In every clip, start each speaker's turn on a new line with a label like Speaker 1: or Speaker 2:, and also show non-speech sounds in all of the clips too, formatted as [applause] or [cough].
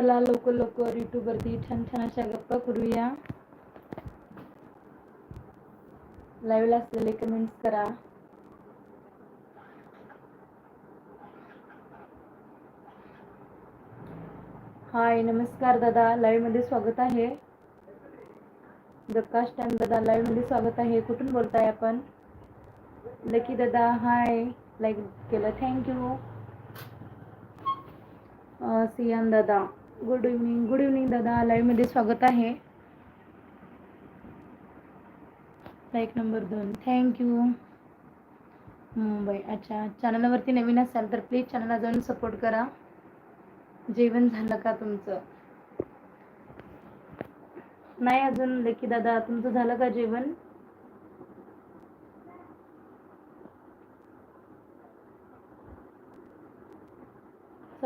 Speaker 1: चला लोक लोक वरती छान छान अशा गप्पा करूया. लाईव्हला असलेले कमेंट्स करा. हाय नमस्कार दादा. लाईव्ह मध्ये स्वागत आहे. प्रकाश टॅन दादा लाईव्ह मध्ये स्वागत आहे. कुठून बोलताय आपण? लकी दादा हाय लाईक केलं थँक्यू सियान दादा. गुड इव्हनिंग गुड इव्हनिंग दादा. लाईव्हमध्ये स्वागत आहे. लाईक नंबर दोन. Thank you Mumbai. अच्छा चॅनलवरती नवीन असाल तर प्लीज चॅनलला जाऊन सपोर्ट करा. जेवण झालं का तुमचं? नाही अजून लेखी दादा तुमचं झालं का जेवण?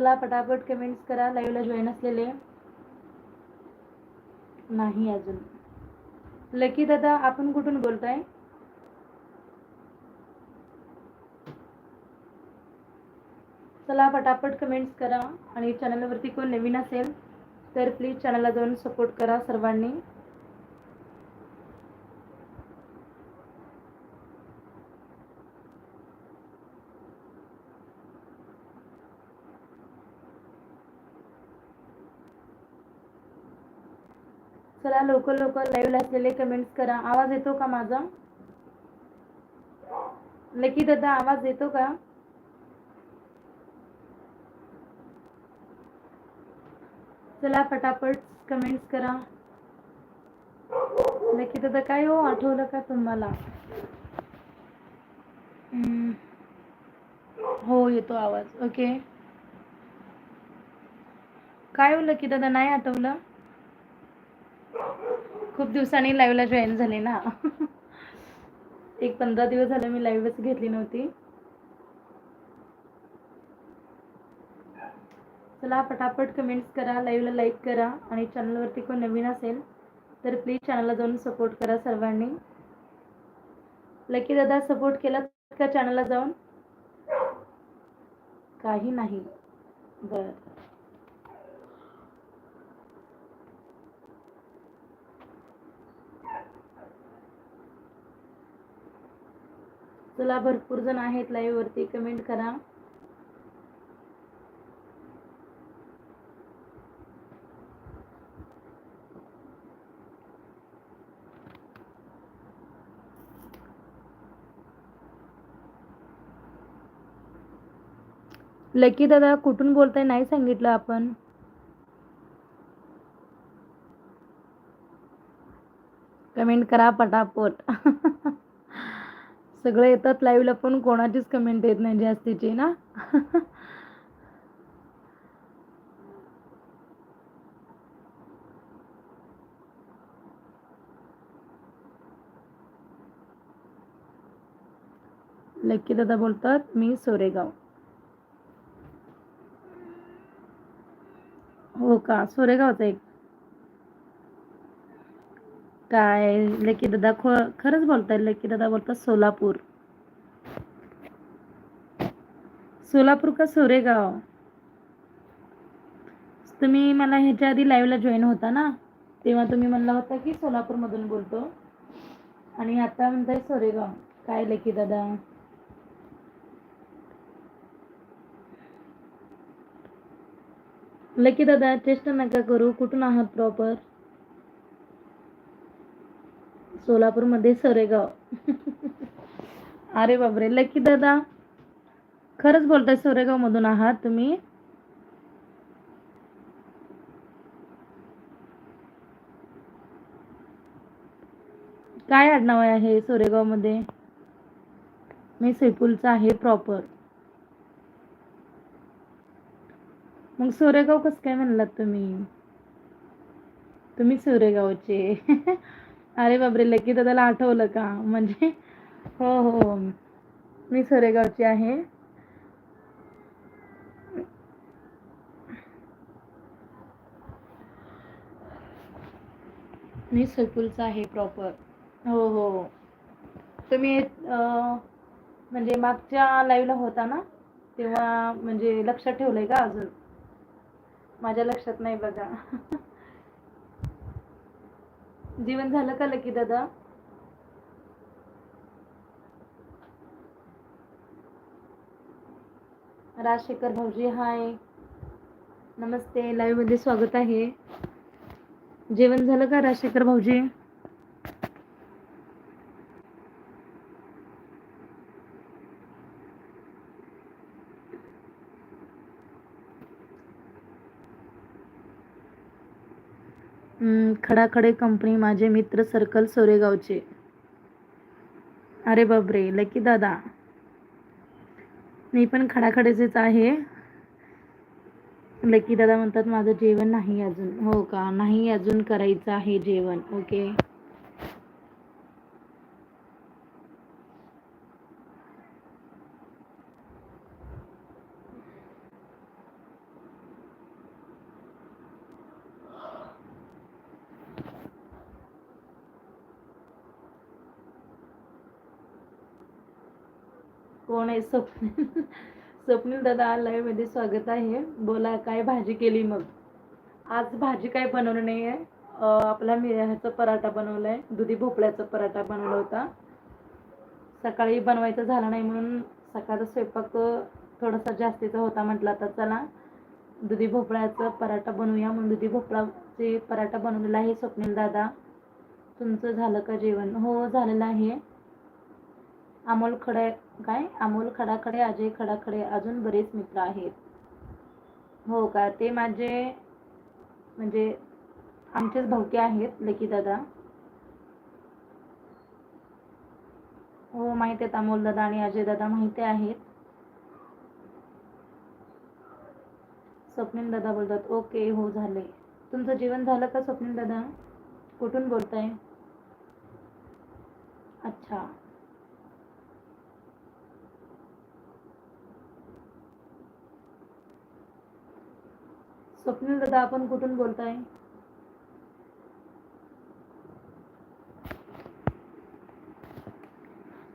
Speaker 1: चला पटापट कमेंट्स करा. लाईव्हला जॉईन असलेले. नाही अजून. लकी दादा आपण कुठून बोलताय? चला पटापट कमेंट्स करा. आणि चॅनलवरती कोण नवीन असेल तर प्लीज चॅनलला जाऊन सपोर्ट करा सर्वांनी. लवकर लवकर लाईव्हला असलेले कमेंट्स करा. आवाज येतो का माझा? लकी दादा आवाज येतो का? चला फटाफट कमेंट्स करा. नक्की दादा काय हो? आठवलं का तुम्हाला? हो येतो आवाज. ओके काय हो लकी दादा? नाही आठवलं? खूप दिवसांनी लाईव्हला जॉईन झाले ना. एक पंधरा दिवस झाले मी लाईव्हच घेतली नव्हती. चला पटापट कमेंट्स करा लाईव्हला लाईक करा आणि चॅनलवरती कोण नवीन असेल तर प्लीज चॅनलला जाऊन सपोर्ट करा सर्वांनी. लकी दादा सपोर्ट केला का चॅनलला जाऊन? काही नाही. बर. चला भरपूर जण आहेत लाईव्ह वरती. कमेंट करा. लकी दादा कुठून बोलताय? नाही सांगितलं आपण. कमेंट करा पटापट. [laughs] सगळे येतात लाईव्हला पण कोणाचीच कमेंट येत नाही जास्तीची ना? लक्की दादा बोलतात मी सोरेगाव. हो का? सोरेगावचा एक. काय? लकी दादा खो खरंच बोलताय लकी दादा बोलतात सोलापूर. सोलापूर का सोरेगाव? तुम्ही मला ह्याच्या आधी लाईव्हला जॉईन होता ना? तेव्हा तुम्ही म्हणला होता की सोलापूरमधून बोलतो. आणि आता म्हणताय सोरेगाव. काय लकी दादा? लकी दादा चेष्टा नका करू. कुठून आहात प्रॉपर सोलापूरमध्ये सरेगाव. अरे बापरे लकी दादा. खरंच बोलताय सोरेगाव मधून आहात तुम्ही? काय आडनाव आहे सोरेगावमध्ये मी सैफुलचा आहे प्रॉपर मग सोरेगाव कसं काय म्हणलात तुम्ही? तुम्ही सोरेगावचे. [laughs] अरे बापरे लकी दादाला आठवलं का? म्हणजे हो हो. मी सोरेगावची आहे. मी सैफुलचा आहे प्रॉपर हो हो. तुम्ही म्हणजे मागच्या लाईव्हला होता ना? तेव्हा म्हणजे लक्षात ठेवलंय का अजून? माझ्या लक्षात नाही बघा. [laughs] जेवण झालं का लकी दादा? राजशेखर भाऊजी हाय नमस्ते लाईव्हमध्ये स्वागत आहे. जेवण झालं का राजशेखर भाऊजी? खडाखडे कंपनी माझे मित्र सर्कल सोरेगावचे. अरे बापरे लकी दादा. मी पण खडाखडेचेच आहे. लकी दादा म्हणतात माझं जेवण नाही अजून. हो का? नाही अजून करायचं आहे जेवण. ओके नाही स्वप्नील [laughs] स्वप्नील दादा लाईव्हमध्ये स्वागत आहे. बोला काय भाजी केली मग? आज भाजी काय बनवलं नाही आहे आपला मिऱ्याचा पराठा बनवलाय. दुधी भोपळ्याचा पराठा बनवला होता. सकाळी बनवायचं झालं नाही म्हणून सकाळचा स्वयंपाक थोडासा जास्तीचा होता म्हटलं आता चला. दुधी भोपळ्याचा पराठा बनवूया म्हणून दुधी भोपळाचे पराठा बनवलेला आहे स्वप्नील दादा. तुमचं झालं का जेवण? हो झालेलं आहे. अमोल खडक काय? अमोल खडाखडे अजय खडाखडे अजून बरेच मित्र आहेत. हो का? ते माझे म्हणजे आमचेच भाऊके आहेत लकी दादा. हो माहीत आहेत अमोल दादा आणि अजय दादा माहिती आहेत. स्वप्नील दादा बोलतात ओके हो झाले. तुमचं जेवण झालं का स्वप्नील दादा? कुठून बोलताय? अच्छा. स्वप्नील दादा आपण कुठून बोलताय?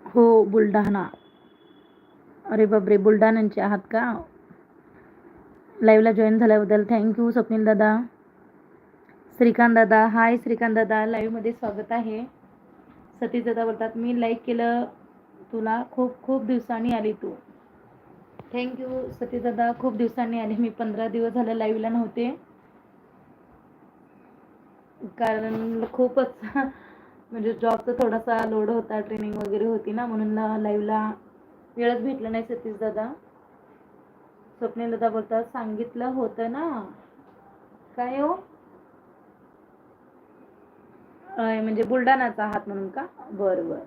Speaker 1: हो बुलढाणा. अरे बापरे बुलढाण्यांचे आहात का? लाईव्हला जॉईन झाल्याबद्दल थँक्यू स्वप्नील दादा. श्रीकांत दादा हाय श्रीकांत दादा लाईव्हमध्ये स्वागत आहे. सतीश दादा बोलतात मी लाईक केलं तुला खूप खूप दिवसांनी आली तू. थँक्यू सतीश दादा खूप दिवसांनी आले. मी पंधरा दिवस झालं लाईव्हला नव्हते. कारण खूपच म्हणजे जॉबचा थोडासा लोड होता ट्रेनिंग वगैरे होती ना म्हणून लाईव्हला वेळच भेटला नाही सतीश दादा स्वप्नील दादा बोलतात सांगितलं होतं ना. काय हो? म्हणजे बुलढाणाचा आहात म्हणून का? बरं बरं.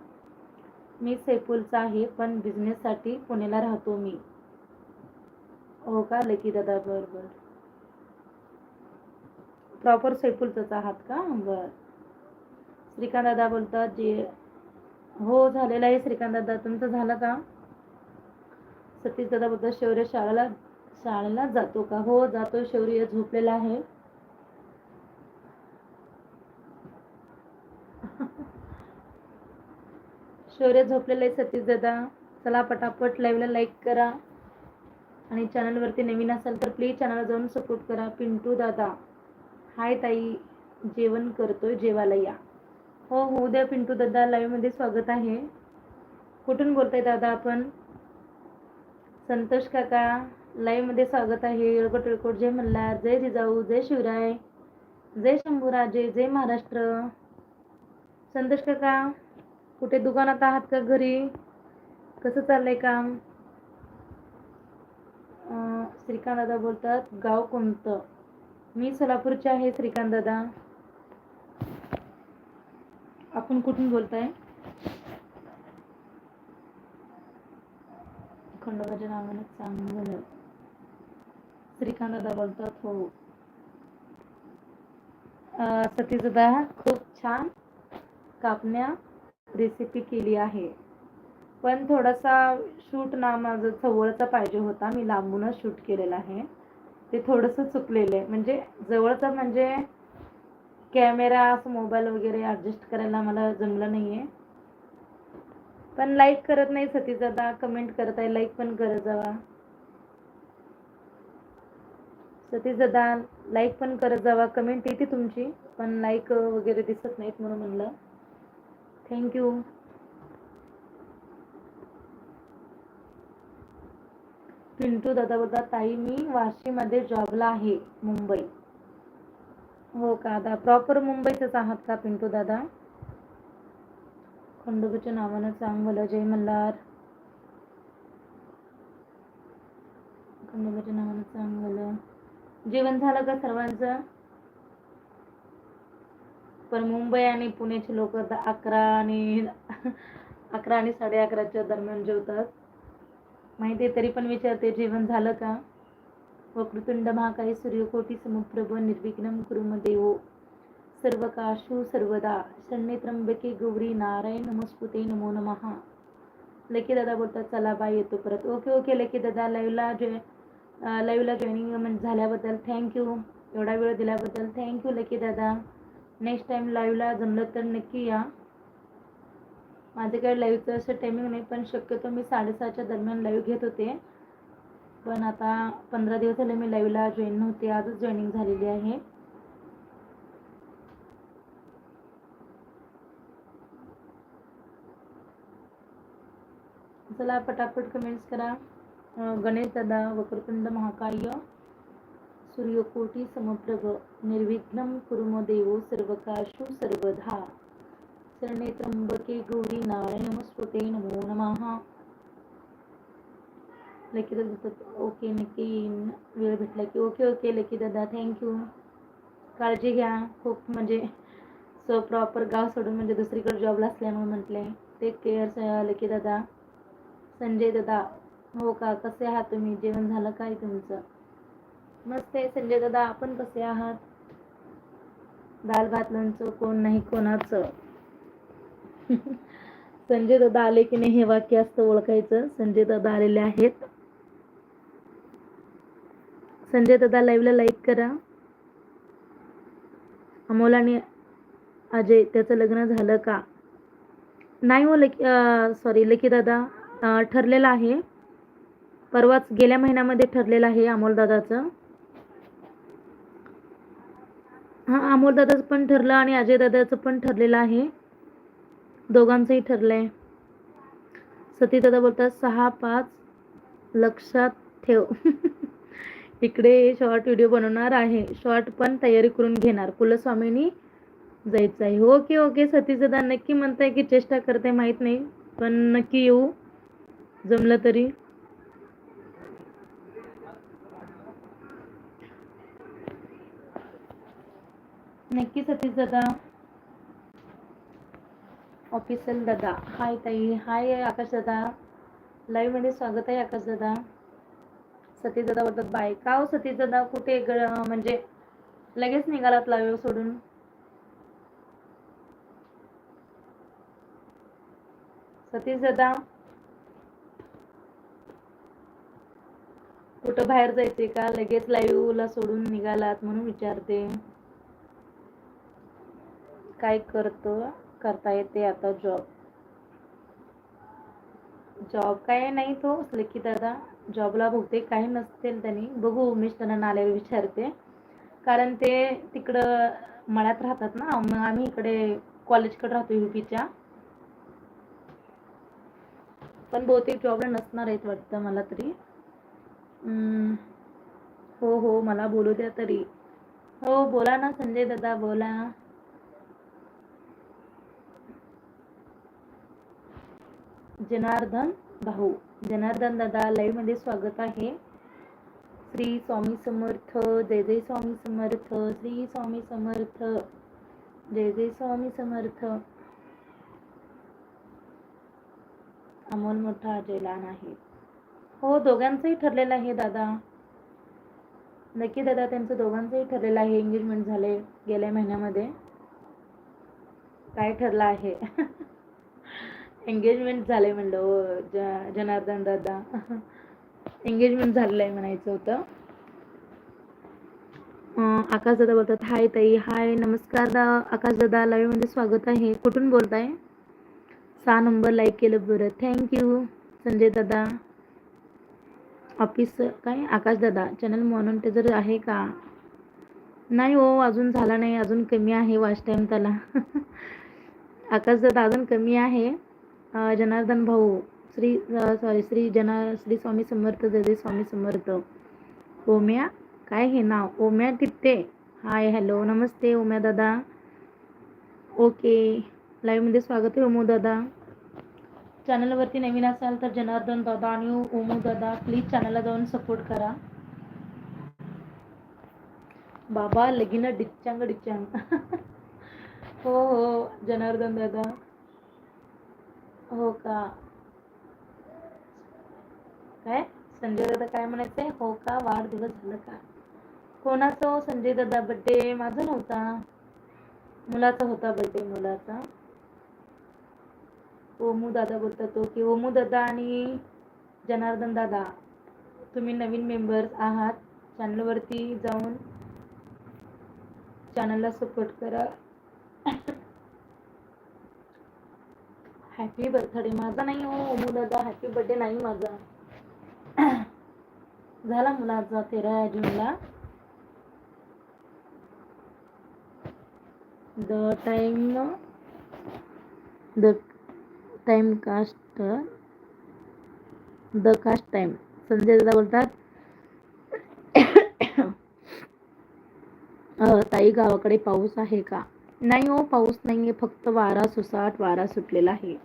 Speaker 1: मी सैफुलचा आहे पण बिझनेससाठी पुण्याला राहतो मी. हो का? लकी दादा बर बर. प्रॉपर सैफुलचंच आहात का? बर. श्रीकांत दादा बोलतात जे हो झालेलं आहे श्रीकांत दादा. तुमचं झालं का? सतीश दादा बोलतात शौर्य शाळेला शाळेला जातो का? हो जातो. शौर्य झोपलेला आहे. [laughs] शौर्य झोपलेलं आहे सतीश दादा. चला पटापट लाईव्हला लाईक करा. आणि चॅनलवरती नवीन असाल तर प्लीज चॅनलला जाऊन सपोर्ट करा. पिंटू दादा. हाय ताई. जेवण करतोय जेवायला या. हो हो उद्या पिंटू दादा लाईव्हमध्ये स्वागत आहे. कुठून बोलताय दादा आपण? संतोष काका लाईव्हमध्ये स्वागत आहे. येळकोट येळकोट जय मल्हार जय जिजाऊ जय शिवराय जय शंभूराजे जय महाराष्ट्र. संतोष काका कुठे दुकानात आहात का घरी? कसं चाललंय काम? श्रीकांत दादा बोलतात गाव कोणतं? मी सोलापूरचे आहे श्रीकांत दादा आपण कुठून बोलताय? खंडोबाच्या नावानं चांगलं श्रीकांत दादा बोलतात हो. सतीश दादा खूप छान. कापण्या रेसिपी केली आहे. पण थोडासा शूट ना माझं जवळचा पाहिजे होता. मी लांबूनच शूट केलेला आहे. ते थोडंसं चुकलेलं आहे. म्हणजे जवळचा म्हणजे कॅमेरा असं मोबाईल वगैरे ॲडजस्ट करायला मला जमलं नाही आहे पण लाईक करत नाही सती दादा. कमेंट करत आहे. लाईक पण करत जावा. सती दादा लाईक पण करत जावा. कमेंट येते तुमची. पण लाईक वगैरे दिसत नाहीत म्हणून म्हणलं. थँक्यू पिंटू दादा बोलतात ताई मी वाशीमध्ये जॉबला आहे मुंबई. हो का? आता प्रॉपर मुंबईचंच आहात का पिंटू दादा? खंडोबाच्या नावानं सांग मला जय मल्हार. खंडोबाच्या नावानं सांग मला जेवण झालं का सर्वांचं? पण मुंबई आणि पुण्याचे लोक अकरा आणि अकरा आणि साडे अकराच्या दरम्यान जेवतात. माहिती आहे तरी पण विचारते जेवण झालं का? वक्रतुंड महाकाय सूर्यकोटी समुप्रभ निर्विघ्नम कुरुम देवो सर्व काशू सर्वदा शरण्ये त्र्यंबके गौरी नारायण नमस्कुते नमो नमः. लकी दादा बोलतात चला बाय येतो परत. ओके ओके लकी दादा लाईव्हला जे लाईव्हला जॉईनिंग झाल्याबद्दल थँक्यू एवढा वेळ दिल्याबद्दल थँक्यू लकी दादा. नेक्स्ट टाईम लाईव्हला जमलं तर नक्की या. माझे काही लाईव्हचं असं टायमिंग नाही पण शक्यतो मी साडेसहाच्या दरम्यान लाईव्ह घेत होते. पण आता पंधरा दिवस झाले मी लाईव्हला जॉईन नव्हते आजच जॉईनिंग झालेली आहे. चला पटापट कमेंट्स करा. गणेश दादा वक्रतुंड महाकाय सूर्यकोटी समप्रभ निर्विघ्नम कुरुम देवो सर्वकाशु सर्वधा. शरणे त्र्यंबके गौरी नारायण नमस्कृते नमो नमः. लकी दादा ओके नक्की येईन वेळ भेटला की ओके ओके लकी दादा थँक्यू काळजी घ्या. खूप म्हणजे सो प्रॉपर गाव सोडून म्हणजे दुसरीकडे जॉबला असल्यामुळे म्हटले. टेक केअर लकी दादा. संजय दादा हो का? कसे आहात तुम्ही? जेवण झालं काय तुमचं? मस्त आहे संजय दादा आपण कसे आहात? दाल भात लोणचं कोण नाही कोणाचं? संजय दादा आले की नाही हे वाक्य असतं ओळखायचं. संजय दादा आलेले आहेत. संजय दादा लाईव्हला लाईक करा. अमोल आणि अजय त्याचं लग्न झालं का? नाही हो लकी सॉरी लकी दादा ठरलेलं आहे. परवाच गेल्या महिन्यामध्ये ठरलेलं आहे अमोल दादाचं. हां अमोल दादाचं पण ठरलं आणि अजय दादाचं पण ठरलेलं आहे. दोघांचंही ठरलंय. आहे सती दादा बोलतात सहा पाच लक्षात ठेव. [laughs] इकडे शॉर्ट व्हिडिओ बनवणार आहे. शॉर्ट पण तयारी करून घेणार. कुलस्वामीनी जायचं आहे ओके ओके सतीश दादा नक्की म्हणताय की चेष्टा करते माहीत नाही. पण नक्की येऊ. जमलं तरी. नक्की सतीश दादा ऑफिशियल दादा. हाय ताई. हाय आकाश दादा. लाईव्हमध्ये स्वागत आहे आकाश दादा. सतीश दादा बोलतात बाय. का हो सतीश दादा? कुठे ग- म्हणजे लगेच निघालात लाईव्ह सोडून? सतीश दादा. कुठं बाहेर जायचे का? लगेच लाईव्हला ला सोडून निघालात म्हणून विचारते. काय करतो? करता येते आता जॉब जॉब काय नाही तो लेखी दादा. जॉबला बहुतेक काही नसतील त्यांनी. बघू उमेश त्यांना आल्यावर विचारते. कारण ते तिकडं मळ्यात राहतात ना मग आम्ही इकडे कॉलेजकडे राहतो युपीच्या पण बहुतेक जॉबला नसणार आहेत वाटतं मला तरी. हो हो मला बोलू द्या तरी. हो बोला ना संजय दादा बोला. जनार्दन भाऊ. जनार्दन दादा लाईव्हमध्ये स्वागत आहे. श्री स्वामी समर्थ जय जय स्वामी समर्थ श्री स्वामी समर्थ जय जय स्वामी समर्थ. अमोल मोठा अजय लहान आहे. हो दोघांचंही ठरलेलं आहे दादा. नक्की दादा त्यांचं दोघांचंही ठरलेलं आहे. एंगेजमेंट झाले गेल्या महिन्यामध्ये. काय ठरलं आहे? [laughs] एंगेजमेंट झाले म्हणलं ज जनार्दन दादा. एंगेजमेंट झालेलं आहे म्हणायचं होतं. आकाश दादा बोलतात हाय ताई हाय नमस्कार दा आकाश दादा लाईव्हमध्ये स्वागत आहे. कुठून बोलताय? सहा नंबर लाईक केलं बरं. थँक्यू संजय दादा. ऑफिस काय? आकाशदादा चॅनल मॉनिटायझर आहे का? नाही हो अजून झाला नाही अजून कमी आहे वाच टाईम त्याला. [laughs] आकाशदादा अजून कमी आहे. जनार्दन भाऊ श्री सॉरी श्री जना श्री स्वामी समर्थ जय स्वामी समर्थ. ओम्या काय हे नाव? ओम्या टिप्ते हाय हॅलो नमस्ते ओम्या दादा. ओके लाईव्हमध्ये स्वागत आहे ओमू दादा. चॅनलवरती नवीन असाल तर जनार्दन दादा आणि ओमू दादा प्लीज चॅनलला जाऊन सपोर्ट करा. बाबा लगीन डिच्चांग डिच्चांग. [laughs] हो हो जनार्दन दादा. हो का? काय? संजय दादा काय म्हणायचंय? हो का? वाढदिवस झालं का? कोणाचा हो संजय दादा बड्डे माझा नव्हता. मुलाचा होता बड्डे मुलाचा. ओमू दादा बोलतात तो की ओमू दादा आणि जनार्दन दादा तुम्ही नवीन मेंबर्स आहात. चॅनलवरती जाऊन चॅनलला सपोर्ट करा. हॅपी बर्थडे माझा नाही हो ओमू हॅपी बर्थडे नाही माझा. झाला मुलाचा तेरा जूनला. The time the time cast the cast time Sanjay दादा बोलतात. ताई गावाकडे पाऊस आहे का? नाही हो पाऊस नाहीये. फक्त वारा सुसाट वारा सुटलेला आहे.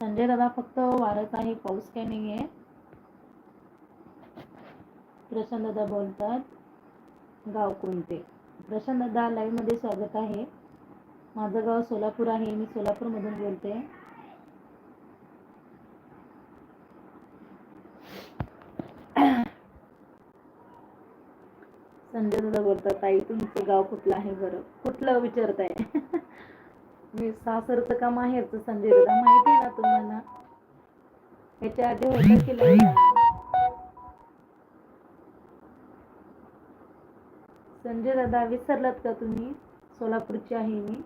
Speaker 1: संजय दादा फक्त वारत आहे पाऊस काय नाहीये. प्रशांत दादा बोलतात गाव कोणते? प्रशांत दादा लाईव्हमध्ये स्वागत आहे. माझं गाव सोलापूर आहे मी सोलापूरमधून बोलते. संजय दादा बोलतात ताई तुमचं गाव कुठलं आहे बरं? कुठलं विचारताय? मी सासरचं का माहेरचं संजय दादा माहिती आहे ना तुम्हाला? याच्या आधी होतं की संजय दादा विसरलात का तुम्ही? सोलापूरची आहे मी.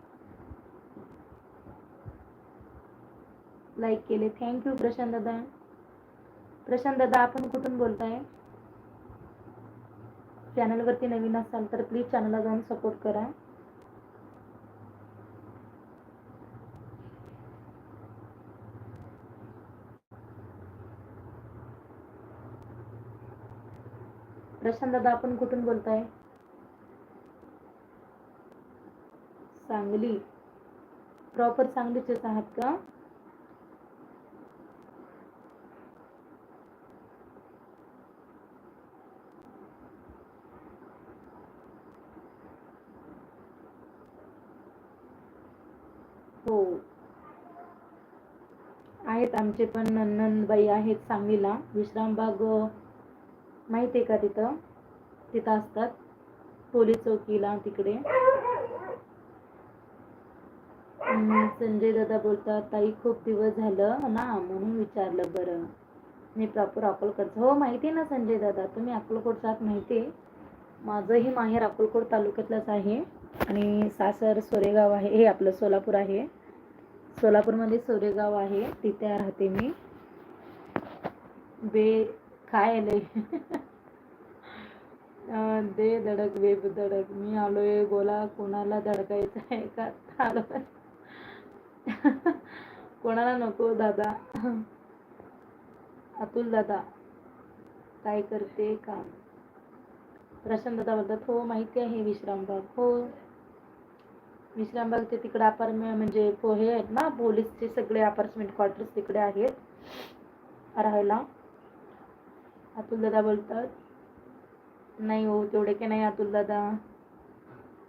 Speaker 1: लाईक केले. थँक्यू प्रशांत दादा. प्रशांत दादा आपण कुठून बोलताय? चॅनलवरती नवीन असाल तर प्लीज चॅनलला जाऊन सपोर्ट करा. प्रशांत दादा आपण कुठून बोलताय? सांगली. प्रॉपर सांगलीचेच आहात का? हो. आहेत आमचे पण नंदनबाई आहेत सांगलीला. विश्रामबाग माहिती आहे का तिथं? तिथं असतात. पोलीस चौकीला तिकडे. संजय दादा बोलतात ताई खूप दिवस झालं ना म्हणून विचारलं बरं. मी प्रॉपर अकोलकडचं हो माहिती आहे ना संजय दादा तुम्ही अक्कलकोटचा आहात माहिती आहे. माझंही माहेर अकोलकोट तालुक्यातलंच आहे. आणि सासर सोरेगाव आहे हे आपलं सोलापूर आहे. सोलापूरमध्ये सोरेगाव आहे तिथे राहते मी. बे काय आलंय दे धडक वेब धडक. मी आलोय बोला कोणाला धडकायचं आहे का? आलो कोणाला नको दादा. अतुल दादा काय करते काम? प्रशांत दादा बोलतात हो माहिती आहे विश्रामबाग. हो. विश्रामबागचे तिकडे अपार्टमेंट म्हणजे हे आहेत ना पोलीसचे सगळे अपार्टमेंट क्वार्टर्स तिकडे आहेत राहायला. अतुल दादा बोलतात नाही हो तेवढे की नाही अतुल दादा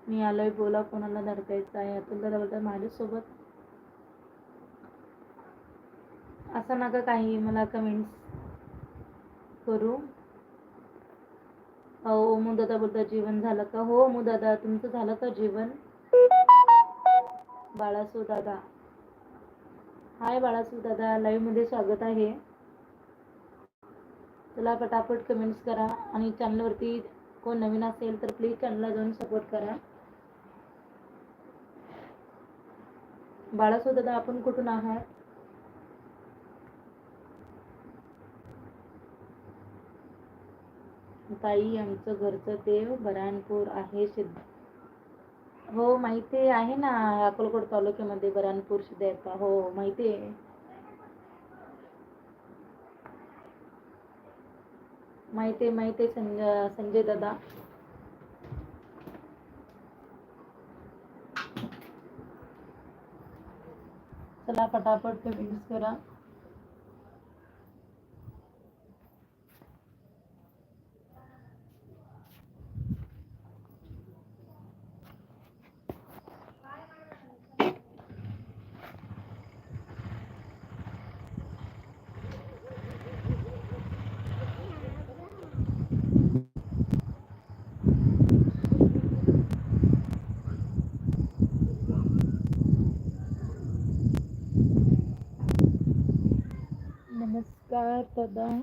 Speaker 1: मी आलोय बोला कोणाला धडकायचं आहे? अतुल दादा बोलतात माझ्यासोबत. असं नका काही मला कमेंट्स करू. हो ओमू दादा बोलता जीवन झालं का? हो ओमू दादा तुमचं झालं का जीवन? बाळासू दादा हाय बाळासू दादा लाईव्हमध्ये स्वागत आहे. चला पटापट कमेंट्स करा आणि चॅनलवरती कोण नवीन असेल तर प्लीज चॅनलला जाऊन सपोर्ट करा. बाळासो दादा आपण कुठून आहात? ताई आमचं घरचं ते बऱ्हाणपूर आहे सिद्ध. हो माहिती आहे ना अकोलकोट तालुक्यामध्ये बऱ्हाणपूर सुद्धा हो माहिती आहे. माहिती आहे माहिती आहे संजय संजय दादा. चला पटापट पेमेंट करा. नमस्कार दादा.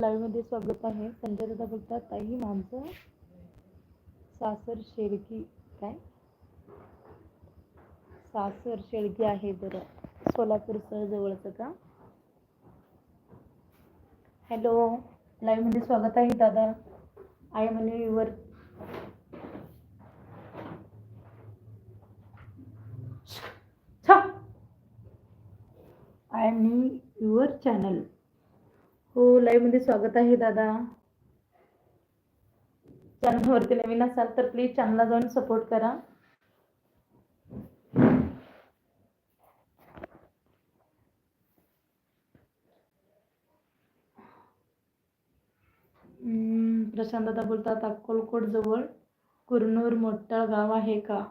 Speaker 1: लाईव्हमध्ये स्वागत आहे. संजय दादा बोलतात ताई माझं सासर शेळकी काय? सासर शेळकी आहे बरं. सोलापूरसह जवळचं का? हॅलो लाईव्हमध्ये स्वागत आहे दादा. आय म्हणे your I am your channel. हो लाईव्हमध्ये स्वागत आहे दादा. चॅनलवरती नवीन असाल तर प्लीज चॅनलला जाऊन सपोर्ट करा. प्रशांत दादा बोलतात अक्कलकोट जवळ कुरनूर मोठं गाव आहे का?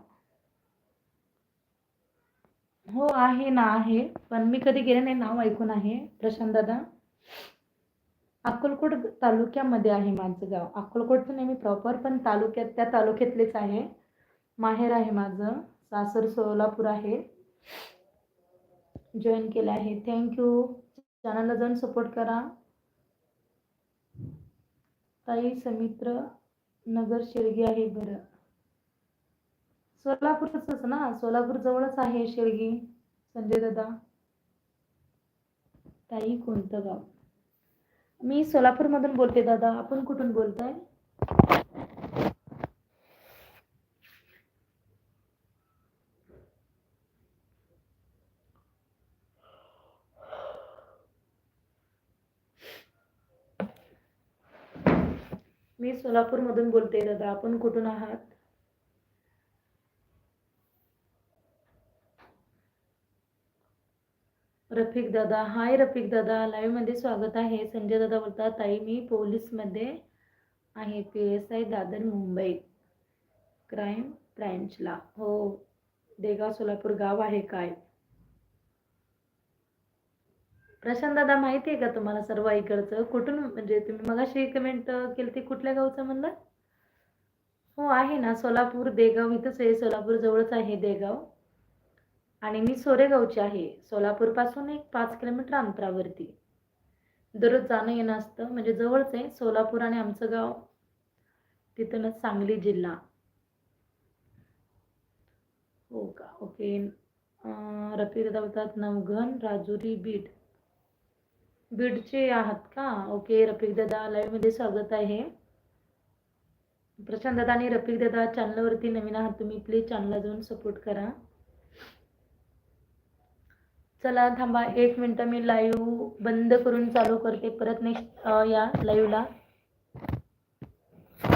Speaker 1: हो आहे ना आहे. पण मी कधी गेले नाही नाव ऐकून आहे. प्रशांत दादा. अक्कलकोट तालुक्यामध्ये आहे माझं गाव. अक्कलकोटचं नाही मी प्रॉपर पण तालुक्यात त्या तालुक्यातलेच आहे. माहेर आहे माझं. सासर सोलापूर आहे. जॉईन केलं आहे. थँक्यू चॅनलला जाऊन सपोर्ट करा. ताई समित्र नगर शिर्गी आहे बरं. सोलापूरच ना? सोलापूर जवळच आहे शेळगी संजय दादा. ताई कोणतं गाव? मी सोलापूरमधून बोलते दादा. आपण कुठून बोलताय? मी सोलापूरमधून बोलते दादा. आपण कुठून आहात? रफिक दादा. हाय रफिक दादा. लाईव्हमध्ये स्वागत आहे. संजय दादा बोलतात ताई मी पोलीसमध्ये आहे. P S I Dadar Mumbai. Crime ब्रँचला हो देगाव सोलापूर गाव आहे काय? प्रशांत दादा माहिती आहे का तुम्हाला सर्व इकडचं? कुठून म्हणजे तुम्ही मगाशी कमेंट केली ती कुठल्या गावचं म्हणलं? हो आहे ना. सोलापूर देगाव इथंच आहे. सोलापूर जवळच आहे देगाव. आणि मी सोरेगावची आहे. सोलापूरपासून एक पाच किलोमीटर अंतरावरती. दररोज जाणं येणं असतं. म्हणजे जवळच आहे. सोलापूर आणि आमचं गाव तिथूनच सांगली जिल्हा. हो का? ओके. रफी दादा बोलतात नवघन राजुरी बीड. बीडचे आहात का? ओके. रफिक दादा लाईव्हमध्ये स्वागत आहे. प्रशांत दादा आणि रफिक दादा चॅनलवरती नवीन आहात. तुम्ही प्लीज चॅनलला जाऊन सपोर्ट करा. चला थांबा एक मिनटं मी लाईव्ह बंद करून चालू करते. परत नेक्स्ट या लाईव्हला